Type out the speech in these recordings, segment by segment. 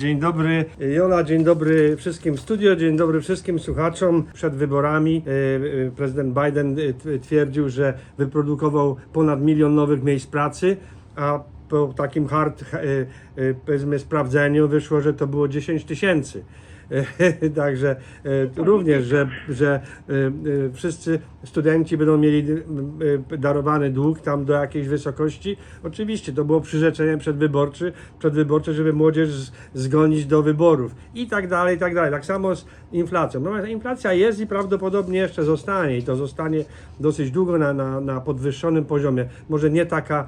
Dzień dobry Jola, dzień dobry wszystkim studio, dzień dobry wszystkim słuchaczom. Przed wyborami e, e, prezydent Biden e, twierdził, że wyprodukował ponad milion nowych miejsc pracy, a po takim hard sprawdzeniu wyszło, że to było 10 tysięcy. Także e, również, że, że e, e, wszyscy studenci będą mieli darowany dług tam do jakiejś wysokości. Oczywiście to było przyrzeczenie przedwyborcze, przedwyborcze żeby młodzież zgonić do wyborów i tak dalej, i tak dalej. Tak samo z inflacją. No, inflacja jest i prawdopodobnie jeszcze zostanie i to zostanie dosyć długo na, na, na podwyższonym poziomie. Może nie taka,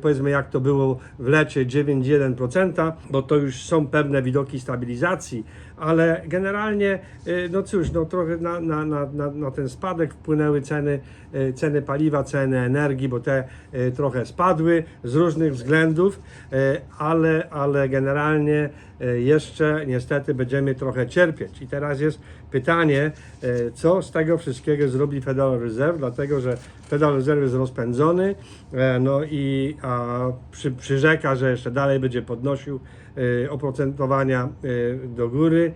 powiedzmy, jak to było w lecie 9,1%, bo to już są pewne widoki stabilizacji, ale generalnie, y, no cóż, no trochę na, na, na, na, ten spadek wpłynęły ceny, y, ceny paliwa, ceny energii, bo te y, trochę spadły z różnych względów, ale, ale generalnie jeszcze niestety będziemy trochę cierpieć. I teraz jest pytanie, y, co z tego wszystkiego zrobi Federal Reserve, dlatego że Federal Reserve jest rozpędzony, e, no i a, przy, przyrzeka, że jeszcze dalej będzie podnosił y, oprocentowania do góry.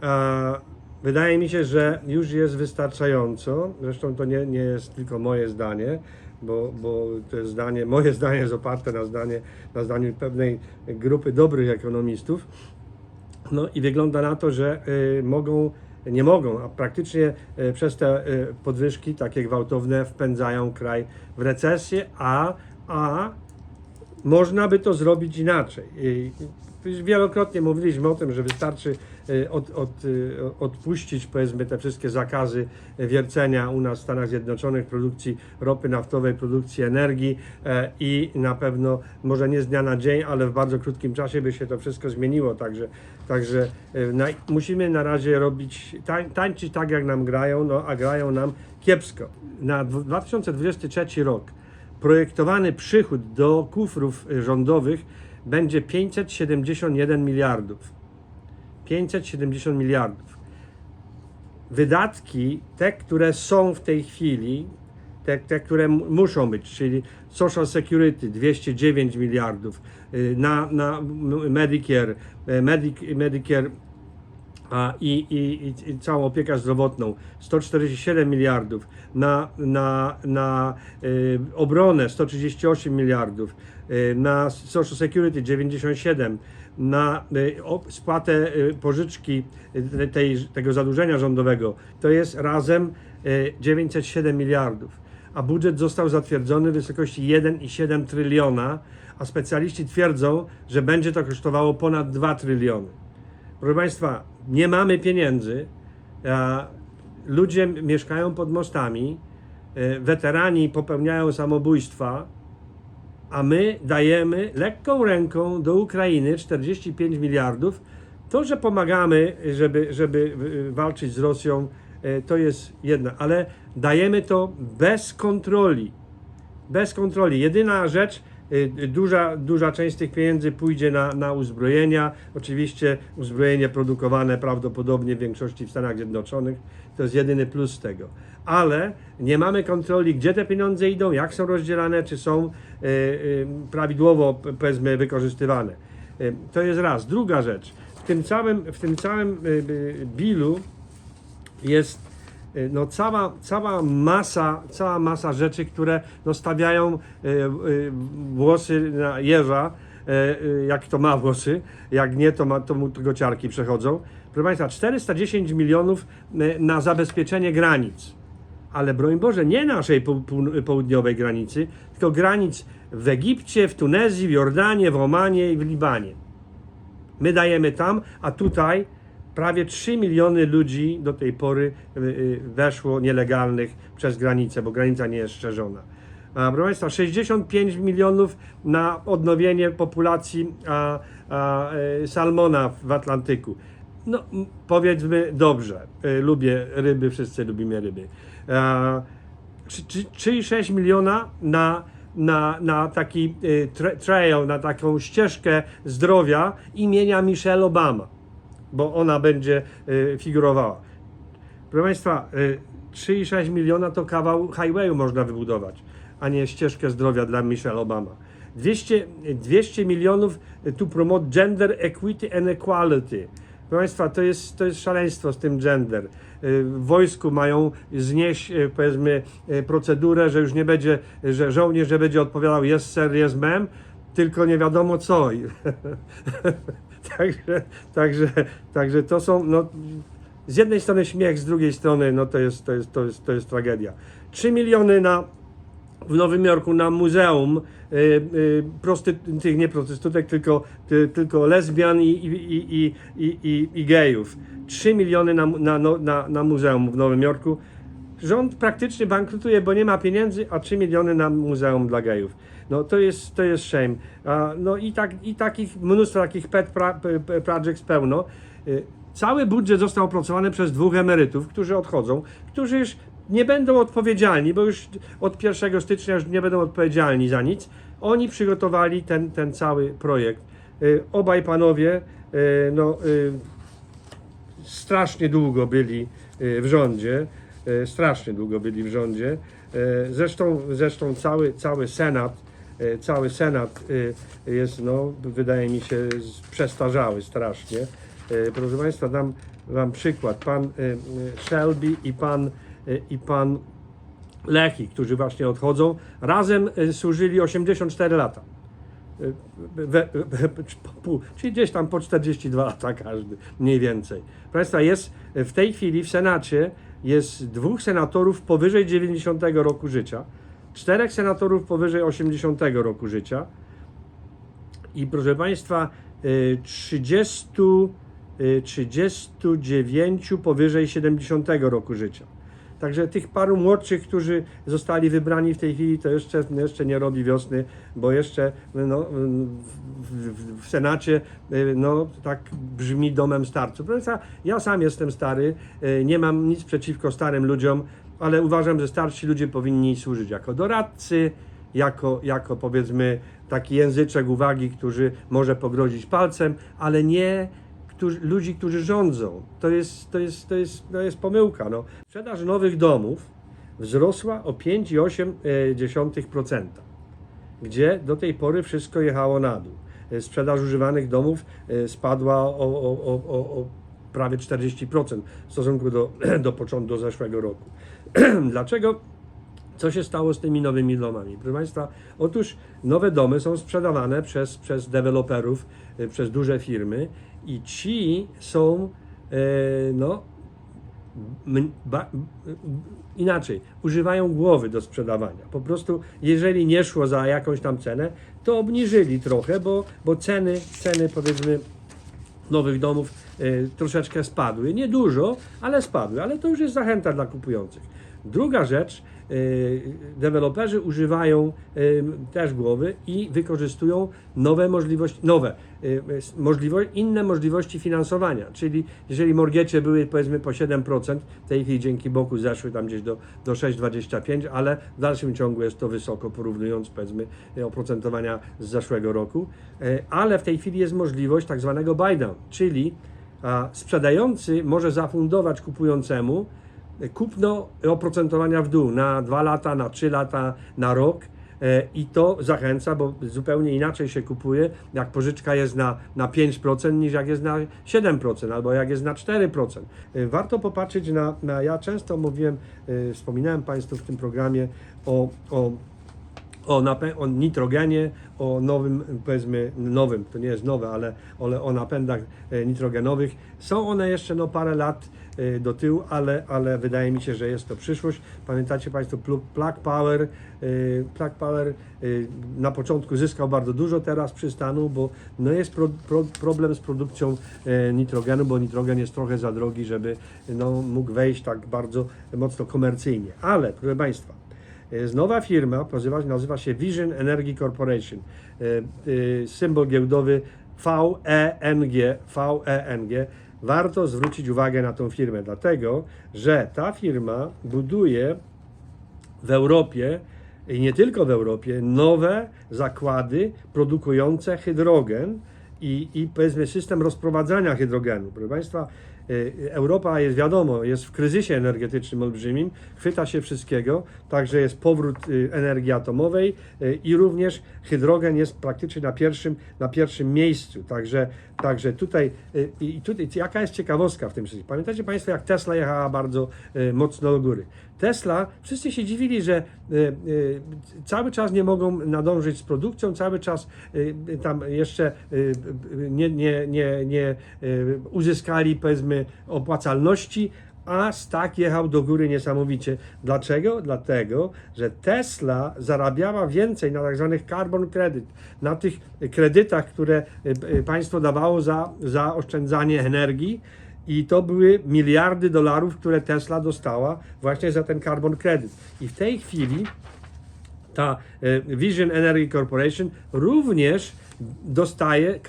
A, Wydaje mi się, że już jest wystarczająco. Zresztą to nie, nie jest tylko moje zdanie, bo, bo to zdanie, moje zdanie jest oparte na, zdanie, na zdaniu pewnej grupy dobrych ekonomistów. No i wygląda na to, że y, mogą, nie mogą, a praktycznie y, przez te y, podwyżki takie gwałtowne wpędzają kraj w recesję, a, a można by to zrobić inaczej. Wielokrotnie mówiliśmy o tym, że wystarczy y, od, od, y, odpuścić powiedzmy te wszystkie zakazy wiercenia u nas w Stanach Zjednoczonych produkcji ropy naftowej, produkcji energii e, i na pewno może nie z dnia na dzień, ale w bardzo krótkim czasie by się to wszystko zmieniło. Także, także na, musimy na razie robić, tań, tańczyć tak jak nam grają, no a grają nam kiepsko. Na dwu- 2023 rok projektowany przychód do kufrów y, rządowych będzie 571 miliardów. 570 miliardów. Wydatki, te, które są w tej chwili, te, te które muszą być, czyli Social Security 209 miliardów, y, na, na Medicare, Medic, Medicare a, i, i, i, całą opiekę zdrowotną. 147 miliardów, na, na, na y, obronę 138 miliardów, y, na Social Security 97, na y, spłatę y, pożyczki y, tej, tego zadłużenia rządowego, to jest razem y, 907 miliardów. A budżet został zatwierdzony w wysokości 1,7 tryliona, a specjaliści twierdzą, że będzie to kosztowało ponad 2 tryliony. Proszę Państwa, nie mamy pieniędzy. Ludzie mieszkają pod mostami, e, weterani popełniają samobójstwa, a my dajemy lekką ręką do Ukrainy 45 miliardów. To, że pomagamy, żeby, żeby e, walczyć z Rosją, e, to jest jedno, ale dajemy to bez kontroli bez kontroli. Jedyna rzecz, duża, duża część tych pieniędzy pójdzie na, na uzbrojenia. Oczywiście uzbrojenie produkowane prawdopodobnie w większości w Stanach Zjednoczonych. To jest jedyny plus tego. Ale nie mamy kontroli, gdzie te pieniądze idą, jak są rozdzielane, czy są y, y, prawidłowo, powiedzmy, wykorzystywane. Y, to jest raz. Druga rzecz. W tym całym, w tym całym y, y, bilu jest y, no, cała, cała, masa, cała masa rzeczy, które no, stawiają y, y, włosy na jeża, jak to ma włosy, jak nie, to, ma, to mu tylko ciarki przechodzą. Proszę Państwa, 410 milionów na zabezpieczenie granic. Ale broń Boże, nie naszej południowej granicy, tylko granic w Egipcie, w Tunezji, w Jordanie, w Omanie i w Libanie. My dajemy tam, a tutaj prawie 3 miliony ludzi do tej pory y, y, weszło nielegalnych przez granicę, bo granica nie jest strzeżona. A, proszę Państwa, 65 milionów na odnowienie populacji a, a, y, salmona w Atlantyku. No, powiedzmy dobrze, lubię ryby, wszyscy lubimy ryby. A, 3,6 miliona na, na, na taki tra- trail, na taką ścieżkę zdrowia imienia Michelle Obama, bo ona będzie y, figurowała. Proszę Państwa, y, 3,6 miliona to kawał highwayu można wybudować, a nie ścieżkę zdrowia dla Michelle Obama. 200, 200 milionów to promote gender equity and equality. Proszę Państwa, to jest, to jest szaleństwo z tym gender. Y, W wojsku mają znieść, y, powiedzmy, y, procedurę, że już nie będzie, że żołnierz nie będzie odpowiadał yes sir, yes ma'am, tylko nie wiadomo co. Także, także, także to są, no, z jednej strony śmiech, z drugiej strony, no to jest, to jest, to jest, to jest tragedia. 3 miliony na, w Nowym Jorku na muzeum y, y, prosty, tych nie prostytutek, tylko, ty, tylko lesbian i, i, i, i, i, i, gejów. 3 miliony na, na, no- na, na muzeum w Nowym Jorku. Rząd praktycznie bankrutuje, bo nie ma pieniędzy, a 3 miliony na muzeum dla gejów. No to jest, to jest shame. No i, tak, i takich, mnóstwo takich pet pra, projects pełno. Y, Cały budżet został opracowany przez dwóch emerytów, którzy odchodzą, którzy już nie będą odpowiedzialni, bo już od 1 stycznia już nie będą odpowiedzialni za nic. Oni przygotowali ten, ten cały projekt. Y, Obaj panowie y, no, strasznie długo byli w rządzie, strasznie długo byli w rządzie. Zresztą, zresztą cały, cały Senat, cały Senat y, jest, no, wydaje mi się, przestarzały strasznie. Y, Proszę Państwa, dam Wam przykład. Pan Shelby i pan, i pan Lechi, którzy właśnie odchodzą, razem służyli 84 lata. We, we, czyli gdzieś tam po 42 lata każdy, mniej więcej. Proszę Państwa, jest w tej chwili w Senacie jest dwóch senatorów powyżej 90 roku życia, czterech senatorów powyżej 80 roku życia i proszę Państwa, y, 30, y, 39 powyżej 70 roku życia. Także tych paru młodszych, którzy zostali wybrani w tej chwili, to jeszcze, jeszcze nie robi wiosny, bo jeszcze no, w, w, w Senacie y, no, tak brzmi domem starców. Ja sam jestem stary, y, nie mam nic przeciwko starym ludziom, ale uważam, że starsi ludzie powinni służyć jako doradcy, jako, jako powiedzmy taki języczek uwagi, który może pogrozić palcem, ale nie którzy, ludzi, którzy rządzą. To jest, to jest, to jest, to jest pomyłka. No. Sprzedaż nowych domów wzrosła o 5,8%, gdzie do tej pory wszystko jechało na dół. E, Sprzedaż używanych domów e, spadła o, o, o, o prawie 40% w stosunku do, do początku do zeszłego roku. Dlaczego? Co się stało z tymi nowymi domami? Proszę Państwa, otóż nowe domy są sprzedawane przez, przez deweloperów, y, przez duże firmy i ci są, e, no, ba, inaczej, używają głowy do sprzedawania. Po prostu, jeżeli nie szło za jakąś tam cenę, to obniżyli trochę, bo, bo ceny, ceny powiedzmy nowych domów y, troszeczkę spadły. Nie dużo, ale spadły, ale to już jest zachęta dla kupujących. Druga rzecz, deweloperzy używają y, też głowy i wykorzystują nowe możliwości, nowe y, możliwo, inne możliwości finansowania, czyli jeżeli morgiecie były powiedzmy po 7%, w tej chwili dzięki boku zeszły tam gdzieś do, do 6,25, ale w dalszym ciągu jest to wysoko porównując powiedzmy y, oprocentowania z zeszłego roku, Y, ale w tej chwili jest możliwość tak zwanego buy down, czyli sprzedający może zafundować kupującemu kupno oprocentowania w dół na 2 lata, na 3 lata, na rok. E, I to zachęca, bo zupełnie inaczej się kupuje, jak pożyczka jest na, na 5% niż jak jest na 7% albo jak jest na 4%. E, Warto popatrzeć na, na ja często mówiłem, e, wspominałem Państwu w tym programie o, o o, napę- o nitrogenie, o nowym, powiedzmy, nowym, to nie jest nowe, ale, ale o napędach nitrogenowych. Są one jeszcze no, parę lat do tyłu, ale, ale wydaje mi się, że jest to przyszłość. Pamiętacie Państwo, plu- Plug Power, e, Plug Power e, na początku zyskał bardzo dużo, teraz przystanął, bo no, jest pro, pro, problem z produkcją nitrogenu, bo nitrogen jest trochę za drogi, żeby no, mógł wejść tak bardzo mocno komercyjnie. Ale, proszę Państwa, jest nowa firma, nazywa, się Vision Energy Corporation. Symbol giełdowy VENG. VENG. Warto zwrócić uwagę na tą firmę, dlatego że ta firma buduje w Europie i nie tylko w Europie nowe zakłady produkujące hydrogen i, i powiedzmy system rozprowadzania hydrogenu. Proszę Państwa, Europa jest wiadomo, jest w kryzysie energetycznym olbrzymim, chwyta się wszystkiego, także jest powrót y, energii atomowej y, i również hydrogen jest praktycznie na pierwszym, na pierwszym miejscu. Także, także tutaj, y, i tutaj, jaka jest ciekawostka w tym wszystkim? Pamiętacie Państwo, jak Tesla jechała bardzo y, mocno do góry? Tesla, wszyscy się dziwili, że y, y, cały czas nie mogą nadążyć z produkcją, cały czas y, y, tam jeszcze y, y, nie, nie, nie, nie y, uzyskali powiedzmy opłacalności, a Stack jechał do góry niesamowicie. Dlaczego? Dlatego, że Tesla zarabiała więcej na tak zwanych carbon credit, na tych kredytach, które y, y, państwo dawało za, za oszczędzanie energii. I to były miliardy dolarów, które Tesla dostała właśnie za ten carbon credit. I w tej chwili ta e, Vision Energy Corporation również dostaje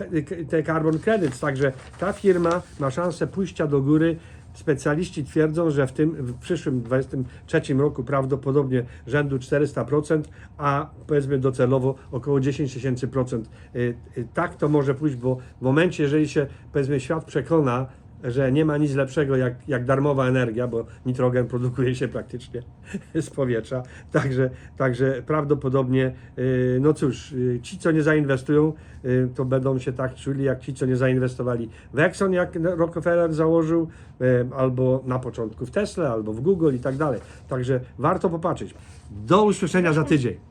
te carbon credits, także ta firma ma szansę pójścia do góry. Specjaliści twierdzą, że w tym w przyszłym 2023 roku prawdopodobnie rzędu 400%, a powiedzmy docelowo około 10 tysięcy procent. E, e, Tak to może pójść, bo w momencie, jeżeli się powiedzmy świat przekona, że nie ma nic lepszego jak, jak darmowa energia, bo nitrogen produkuje się praktycznie z powietrza. Także, także prawdopodobnie, yy, no cóż, yy, ci, co nie zainwestują, yy, to będą się tak czuli, jak ci, co nie zainwestowali w Exxon, jak Rockefeller założył, albo na początku w Tesla, albo w Google i tak dalej. Także warto popatrzeć. Do usłyszenia za tydzień.